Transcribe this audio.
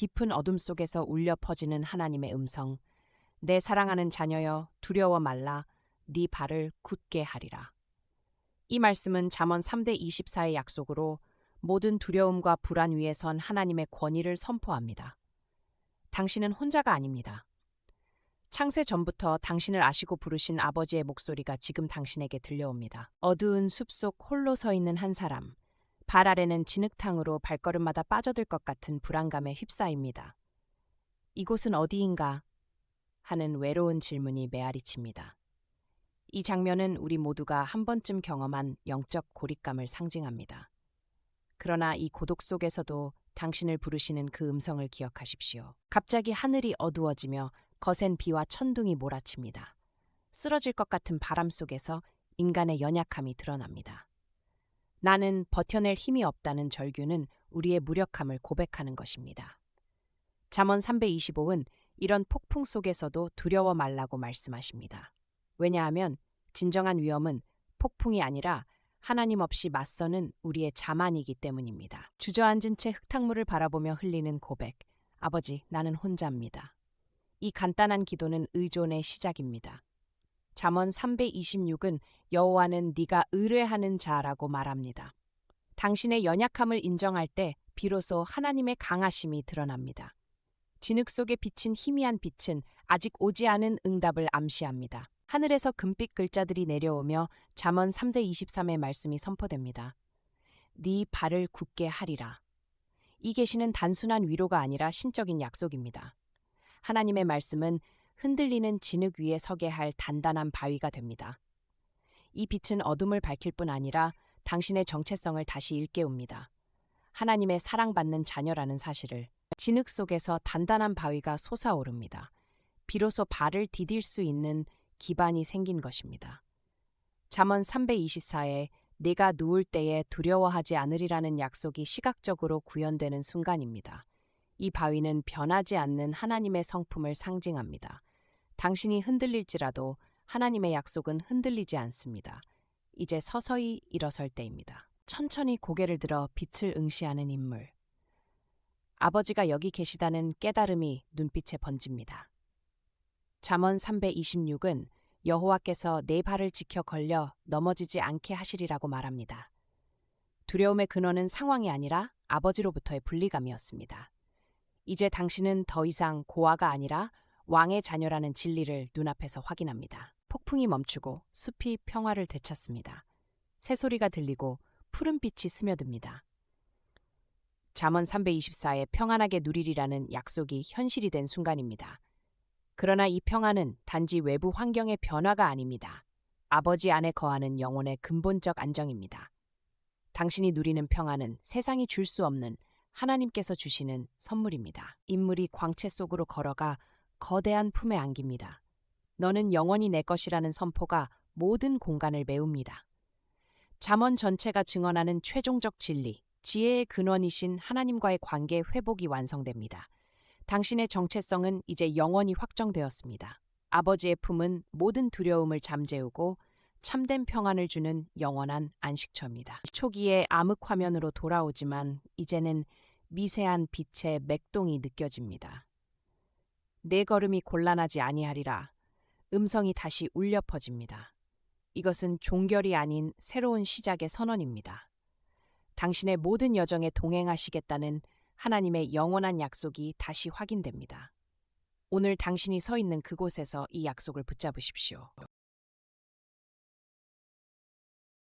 깊은 어둠 속에서 울려 퍼지는 하나님의 음성. 내 사랑하는 자녀여 두려워 말라 네 발을 굳게 하리라. 이 말씀은 잠언 3대 24의 약속으로 모든 두려움과 불안 위에 선 하나님의 권위를 선포합니다. 당신은 혼자가 아닙니다. 창세 전부터 당신을 아시고 부르신 아버지의 목소리가 지금 당신에게 들려옵니다. 어두운 숲속 홀로 서 있는 한 사람. 발 아래는 진흙탕으로 발걸음마다 빠져들 것 같은 불안감에 휩싸입니다. 이곳은 어디인가? 하는 외로운 질문이 메아리칩니다. 이 장면은 우리 모두가 한 번쯤 경험한 영적 고립감을 상징합니다. 그러나 이 고독 속에서도 당신을 부르시는 그 음성을 기억하십시오. 갑자기 하늘이 어두워지며 거센 비와 천둥이 몰아칩니다. 쓰러질 것 같은 바람 속에서 인간의 연약함이 드러납니다. 나는 버텨낼 힘이 없다는 절규는 우리의 무력함을 고백하는 것입니다. 잠언 325은 이런 폭풍 속에서도 두려워 말라고 말씀하십니다. 왜냐하면 진정한 위험은 폭풍이 아니라 하나님 없이 맞서는 우리의 자만이기 때문입니다. 주저앉은 채 흙탕물을 바라보며 흘리는 고백. 아버지, 나는 혼자입니다. 이 간단한 기도는 의존의 시작입니다. 잠언 326은 여호와는 네가 의뢰하는 자라고 말합니다. 당신의 연약함을 인정할 때 비로소 하나님의 강하심이 드러납니다. 진흙 속에 비친 희미한 빛은 아직 오지 않은 응답을 암시합니다. 하늘에서 금빛 글자들이 내려오며 잠언 3대 23의 말씀이 선포됩니다. 네 발을 굳게 하리라. 이 계시는 단순한 위로가 아니라 신적인 약속입니다. 하나님의 말씀은 흔들리는 진흙 위에 서게 할 단단한 바위가 됩니다. 이 빛은 어둠을 밝힐 뿐 아니라 당신의 정체성을 다시 일깨웁니다. 하나님의 사랑받는 자녀라는 사실을 진흙 속에서 단단한 바위가 솟아오릅니다. 비로소 발을 디딜 수 있는 기반이 생긴 것입니다. 잠언 324에 내가 누울 때에 두려워하지 않으리라는 약속이 시각적으로 구현되는 순간입니다. 이 바위는 변하지 않는 하나님의 성품을 상징합니다. 당신이 흔들릴지라도 하나님의 약속은 흔들리지 않습니다. 이제 서서히 일어설 때입니다. 천천히 고개를 들어 빛을 응시하는 인물. 아버지가 여기 계시다는 깨달음이 눈빛에 번집니다. 잠언 326은 여호와께서 내 발을 지켜 걸려 넘어지지 않게 하시리라고 말합니다. 두려움의 근원은 상황이 아니라 아버지로부터의 분리감이었습니다. 이제 당신은 더 이상 고아가 아니라 왕의 자녀라는 진리를 눈앞에서 확인합니다. 폭풍이 멈추고 숲이 평화를 되찾습니다. 새소리가 들리고 푸른 빛이 스며듭니다. 잠언 324의 평안하게 누리리라는 약속이 현실이 된 순간입니다. 그러나 이 평안은 단지 외부 환경의 변화가 아닙니다. 아버지 안에 거하는 영혼의 근본적 안정입니다. 당신이 누리는 평안은 세상이 줄 수 없는 하나님께서 주시는 선물입니다. 인물이 광채 속으로 걸어가 거대한 품에 안깁니다. 너는 영원히 내 것이라는 선포가 모든 공간을 메웁니다. 잠언 전체가 증언하는 최종적 진리, 지혜의 근원이신 하나님과의 관계 회복이 완성됩니다. 당신의 정체성은 이제 영원히 확정되었습니다. 아버지의 품은 모든 두려움을 잠재우고 참된 평안을 주는 영원한 안식처입니다. 초기에 암흑 화면으로 돌아오지만 이제는 미세한 빛의 맥동이 느껴집니다. 내 걸음이 곤란하지 아니하리라. 음성이 다시 울려 퍼집니다. 이것은 종결이 아닌 새로운 시작의 선언입니다. 당신의 모든 여정에 동행하시겠다는 하나님의 영원한 약속이 다시 확인됩니다. 오늘 당신이 서 있는 그곳에서 이 약속을 붙잡으십시오.